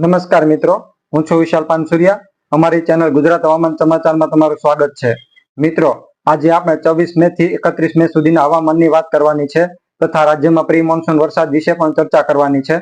નમસ્કાર મિત્રો, હું છું વિશાલ પાનસુરિયા. અમારી ચેનલ ગુજરાત હવામાન સમાચારમાં તમારું સ્વાગત છે. મિત્રો, આજે આપણે ચોવીસ મે થી એકત્રીસ મે સુધીના હવામાનની વાત કરવાની છે તથા રાજ્યમાં પ્રી મોન્સૂન વરસાદ વિશે પણ ચર્ચા કરવાની છે.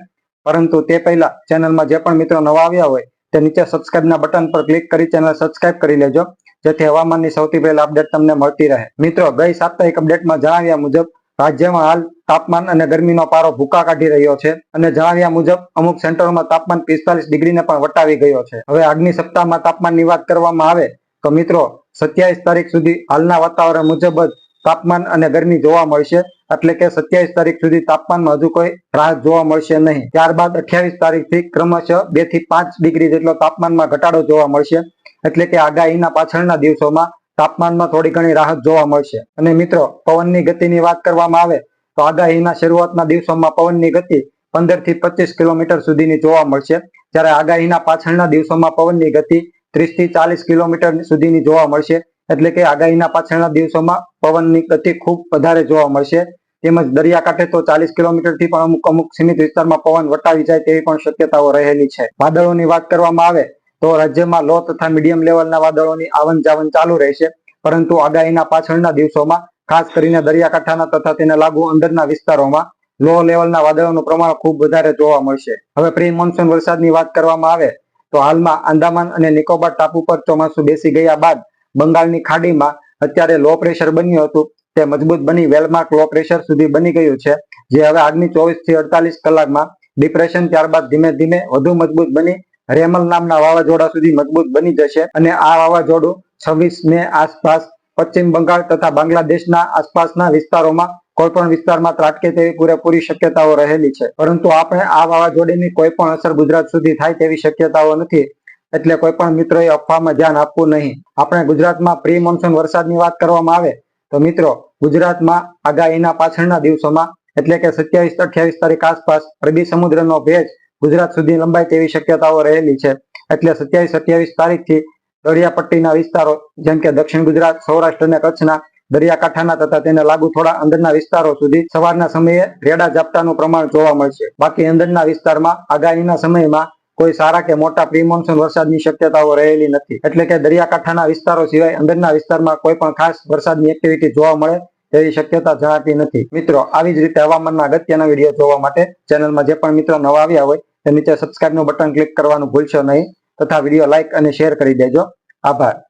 પરંતુ તે પહેલા ચેનલમાં જે પણ મિત્રો નવા આવ્યા હોય તે નીચે સબસ્ક્રાઇબના બટન પર ક્લિક કરી ચેનલ સબસ્ક્રાઇબ કરી લેજો, જેથી હવામાનની સૌથી પહેલા અપડેટ તમને મળતી રહે. મિત્રો, ગઈ સાપ્તાહિક અપડેટમાં જણાવ્યા મુજબ રાજ્યમાં હાલ તાપમાન અને ગરમીનો પારો ભૂકા કાઢી રહ્યો છે અને જણાવ્યા મુજબ અમુક સેન્ટરોમાં તાપમાન પિસ્તાલીસ ડિગ્રીને પણ વટાવી ગયો છે. હવે આગની સપ્તાહમાં તાપમાનની વાત કરવામાં આવે તો મિત્રો, સત્યાવીસ તારીખ સુધી હાલના વાતાવરણ મુજબ જ તાપમાન અને ગરમી જોવા મળશે. એટલે કે સત્યાવીસ તારીખ સુધી તાપમાનમાં હજુ કોઈ રાહત જોવા મળશે નહીં. ત્યારબાદ અઠ્યાવીસ તારીખથી ક્રમશઃ બેથી પાંચ ડિગ્રી જેટલો તાપમાનમાં ઘટાડો જોવા મળશે. એટલે કે આગાહીના પાછળના દિવસોમાં તાપમાનમાં થોડી ઘણી રાહત જોવા મળશે. અને મિત્રો, પવનની ગતિની વાત કરવામાં આવે, તો આગાહીના શરૂઆતના દિવસોમાં પવનની ગતિ પંદરથી પચીસ કિલોમીટર સુધીની જોવા મળશે. જ્યારે આગાહીના પાછળના દિવસોમાં પવનની ગતિ ત્રીસથી ચાલીસ કિલોમીટર સુધીની જોવા મળશે. એટલે કે આગાહીના પાછળના દિવસોમાં પવનની ગતિ ખૂબ વધારે જોવા મળશે. તેમજ દરિયાકાંઠે તો ચાલીસ કિલોમીટરથી પણ અમુક અમુક સીમિત વિસ્તારમાં પવન વટાવી જાય તેવી પણ શક્યતાઓ રહેલી છે. વાદળોની વાત કરવામાં આવે તો રાજ્યમાં લો તથા મીડિયમ લેવલના વાદળોની આવન જાવન ચાલુ રહેશે. પરંતુ આગાહીના પાછળના દિવસોમાં, ખાસ કરીને દરિયાકાંઠાના તથા તેને લાગુ અંદરના વિસ્તારોમાં, લો લેવલના વાદળોનું પ્રમાણ ખૂબ વધારે જોવા મળશે. હવે પ્રી મોન્સૂન વરસાદની વાત કરવામાં આવે, તો હાલમાં આંદામાન અને નિકોબાર ટાપુ પર ચોમાસું બેસી ગયા બાદ, બંગાળની ખાડીમાં અત્યારે લો પ્રેશર બન્યું હતું. તે મજબૂત બની વેલમાર્ક લો પ્રેશર સુધી બની ગયું છે, જે હવે આગની ચોવીસથી અડતાલીસ કલાકમાં ડિપ્રેશન ત્યારબાદ ધીમે ધીમે વધુ મજબૂત બની રેમલ નામના વાવાઝોડા સુધી મજબૂત બની જશે અને આ વાવાઝોડું છવ્વીસ મે આસપાસ પશ્ચિમ બંગાળ તથા બાંગ્લાદેશના આસપાસના વિસ્તારોમાં કોઈ પણ વિસ્તારમાં ત્રાટકે તેવી પૂરેપૂરી શક્યતાઓ રહેલી છે. પરંતુ આપણે આ વાવાઝોડાની કોઈ પણ અસર ગુજરાત સુધી થાય તેવી શક્યતાઓ નથી, એટલે કોઈ પણ મિત્રોએ અફવામાં ધ્યાન આપવું નહીં. આપણે ગુજરાતમાં પ્રી મોન્સૂન વરસાદની વાત કરવામાં આવે, તો મિત્રો, ગુજરાતમાં આગાહીના પાછળના દિવસોમાં, એટલે કે સત્યાવીસ અઠ્યાવીસ તારીખ આસપાસ, અરબી સમુદ્રનો ભેજ ગુજરાત સુધી લંબાય તેવી શક્યતાઓ રહેલી છે. એટલે સત્યાવીસ સત્યાવીસ તારીખથી દરિયાપટ્ટીના વિસ્તારો, જેમ કે દક્ષિણ ગુજરાત, સૌરાષ્ટ્ર અને કચ્છના દરિયાકાંઠાના તથા તેને લાગુ થોડા અંદરના વિસ્તારો સુધી સવારના સમયે રેડા ઝાપટાનું પ્રમાણ જોવા મળશે. બાકી અંદરના વિસ્તારમાં આગાહીના સમયમાં કોઈ સારા કે મોટા પ્રી મોન્સૂન વરસાદની શક્યતાઓ રહેલી નથી. એટલે કે દરિયાકાંઠાના વિસ્તારો સિવાય અંદરના વિસ્તારમાં કોઈ પણ ખાસ વરસાદની એક્ટિવિટી જોવા મળે તેવી શક્યતા જણાતી નથી. મિત્રો, આવી જ રીતે હવામાનના અગત્યના વીડિયો જોવા માટે ચેનલમાં જે પણ મિત્રો નવા આવ્યા હોય તે નીચે સબસ્ક્રાઇબનું બટન ક્લિક કરવાનું ભૂલશો નહીં તથા વીડિયો લાઇક અને શેર કરી દેજો. આભાર.